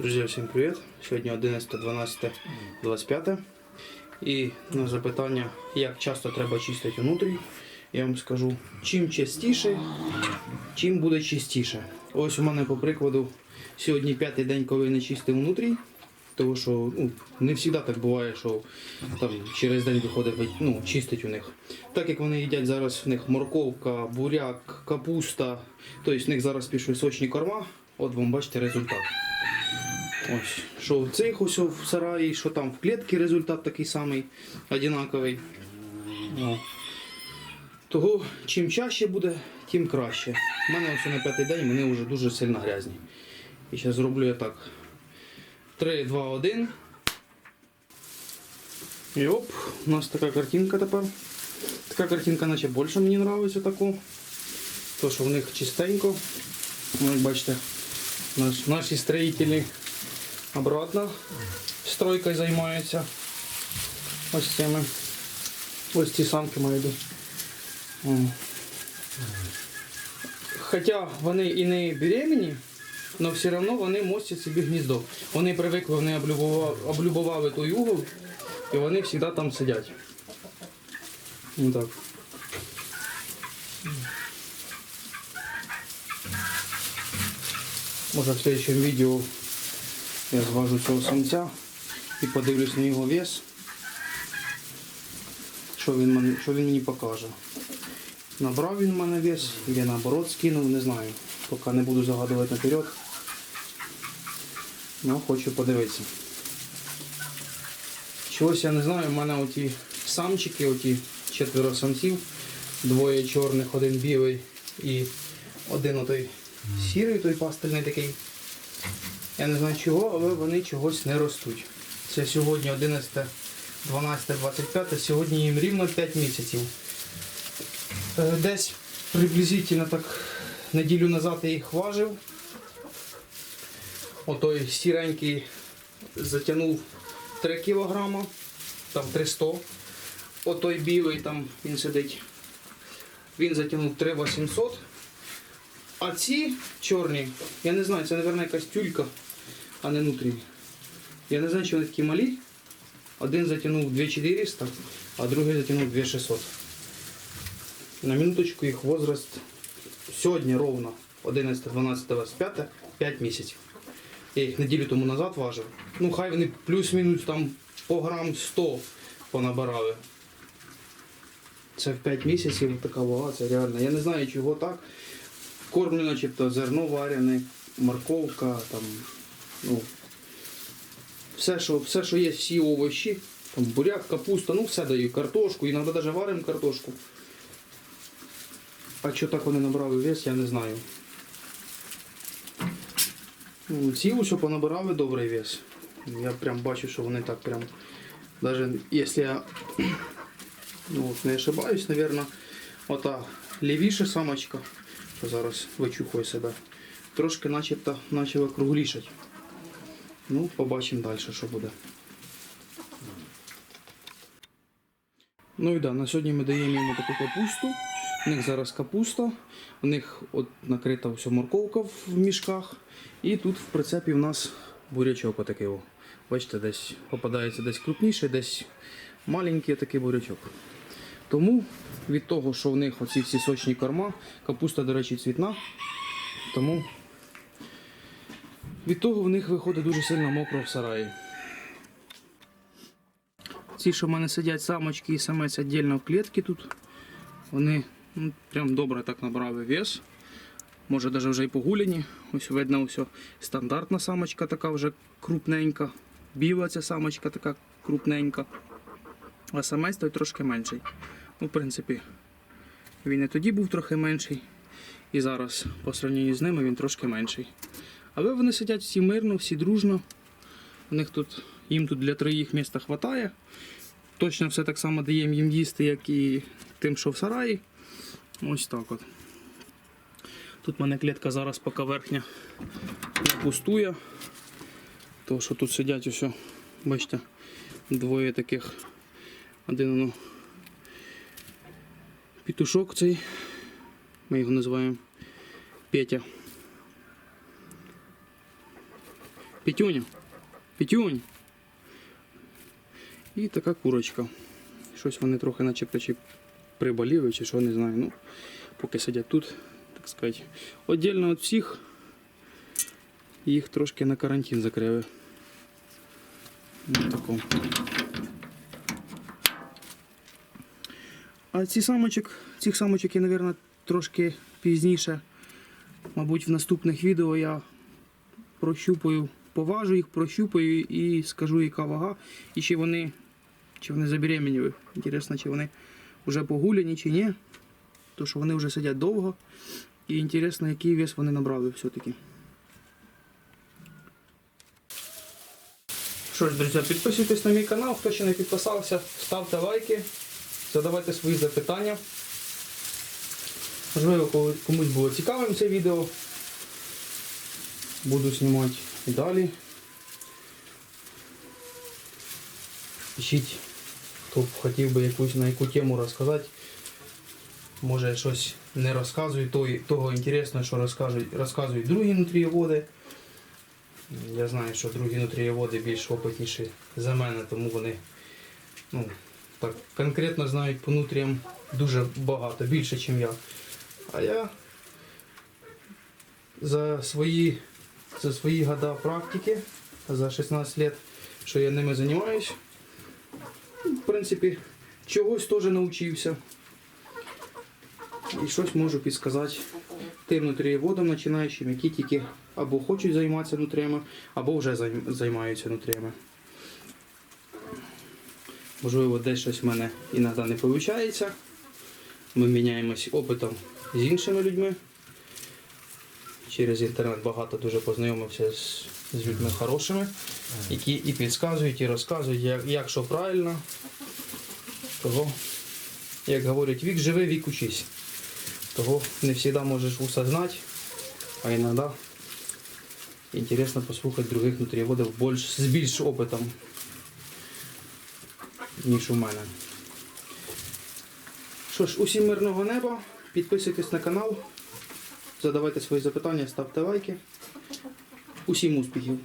Друзі, всім привіт! Сьогодні 11, 12, 25. І на запитання, як часто треба чистити внутрі, я вам скажу, чим частіше, чим буде чистіше. Ось у мене по прикладу сьогодні п'ятий день, коли не чистив внутрі. Тому що ну, не завжди так буває, що там через день виходить ну, чистить у них. Так як вони їдять зараз в них морковка, буряк, капуста, тобто в них зараз пішли сочні корма, от вам бачите результат. Ось, що в цих ось в сараї, що там в клітці результат такий самий, одинаковий. О. Того чим чаще буде, тим краще. У мене ось на п'ятий день вони вже дуже сильно грязні. І зараз зроблю я так. 3, 2, 1. І оп, у нас така картинка тепер. Така картинка наче більше мені подобається таку. То, що в них чистенько. Ну, бачите, наш, наші строїтелі обратно стройкою займаються. Ось цими. Ось ці самки маю. Хоча вони і не беременні, але все одно вони мостять собі гніздо. Вони привикли, вони облюбували, той угол, і вони завжди там сидять. Так. Може в следующем відео я зважу цього самця і подивлюсь на його вес. Що він, мені- що він мені покаже. Набрав він в мене вес, або наоборот скинув, не знаю. Поки не буду загадувати наперед. Ну, хочу подивитися. Чогось я не знаю, в мене оті самчики, оті четверо самців, двоє чорних, один білий і один отой сірий, той пастельний такий. Я не знаю чого, але вони чогось не ростуть. Це сьогодні 11, 12, 25, сьогодні їм рівно 5 місяців. Е, Десь приблизительно так неділю назад я їх важив. Отой сіренький затягнув 3 кг, там 300. Отой білий там він сидить. Він затягнув 3800. А ці чорні, я не знаю, це, мабуть, якась тюлька, а не внутрішні. Я не знаю, чи вони такі малі. Один затягнув 2400, а другий затягнув 2600. На минуточку їх возраст сьогодні ровно 11, 12, 25, 5 місяців. Я їх неділю тому назад важив. Ну, хай вони плюс-мінус там по грам 100 понабирали. Це в 5 місяців така вага, це реально. Я не знаю, чого так. Кормлю, начебто, зерно варене, морковка, там, ну, все, що, все, що є, всі овочі, там, буряк, капуста, ну все даю, картошку, іноді навіть варимо картошку. А що так вони набрали вес, я не знаю. Ну, Ці ось понабирали добрий вес. Я прям бачу, що вони так прям. Даже якщо я ну, не ошибаюсь, наверное, ота лівіша самочка, що зараз вичухує себе, трошки начебто почала круглішати. Ну, побачимо далі, що буде. Ну і да, на сьогодні ми даємо йому таку капусту. У них зараз капуста, у них от накрита вся морковка в мішках. І тут в прицепі в нас бурячок отакий. Бачите, десь попадається десь крупніший, десь маленький такий бурячок. Тому від того, що в них оці всі сочні корма, капуста, до речі, цвітна. Тому від того в них виходить дуже сильно мокро в сараї. Ці, що в мене сидять самочки і самець віддільно в клітці тут, вони ну, прям добре так набрали вес. Може навіть вже і погуляні. Ось видно, ось стандартна самочка така вже крупненька. Біла ця самочка така крупненька. А самець той трошки менший. Ну, в принципі, він і тоді був трохи менший. І зараз, по сравненню з ними, він трошки менший. Але вони сидять всі мирно, всі дружно. У них тут, їм тут для троїх міста вистачає. Точно все так само даємо їм їсти, як і тим, що в сараї. Ось так от. Тут в мене клітка зараз поки верхня не пустує. Тому що тут сидять усе, бачите, двоє таких. Один воно петушок цей. Ми його називаємо Петя. Пітюня. Пітюнь. І така курочка. Щось вони трохи начебто чи приболіли, чи що, не знаю. Ну, поки сидять тут, так сказати. Отдельно від всіх їх трошки на карантин закрили. А ці самочок, цих самочок я, мабуть, трошки пізніше, мабуть, в наступних відео я прощупаю, поважу їх, прощупаю і скажу, яка вага, і чи вони, чи вони забеременіли. Інтересно, чи вони вже погуляні, чи ні. То що вони вже сидять довго. І інтересно, який вес вони набрали все-таки. Що ж, друзі, підписуйтесь на мій канал, хто ще не підписався, ставте лайки, задавайте свої запитання. Можливо, комусь було цікавим це відео. Буду знімати далі. Пишіть, хто б хотів би якусь на яку тему розказати. Може щось не розказую, того, того інтересного, що розказують, розказують другі нутрієводи. Я знаю, що другі нутрієводи більш опитніші за мене, тому вони ну, так, конкретно знають по нутріям дуже багато, більше, ніж я. А я за свої, за свої года практики, за 16 років, що я ними займаюсь, в принципі, чогось теж навчився. І щось можу підсказати тим нутрієводам починаючим, які тільки або хочуть займатися нутріями, або вже займаються нутріями. Можливо, десь щось в мене іноді не виходить. Ми міняємось опитом з іншими людьми. Через інтернет багато дуже познайомився з, з людьми хорошими, які і підказують, і розказують, як, як що правильно. Того, як говорять, вік живи, вік учись. Того не завжди можеш усе знати, а іноді інтересно послухати других нутрієводів більш, з більш опитом, ніж у мене. Що ж, усім мирного неба, підписуйтесь на канал, задавайте свої запитання, ставте лайки. Усім успіхів!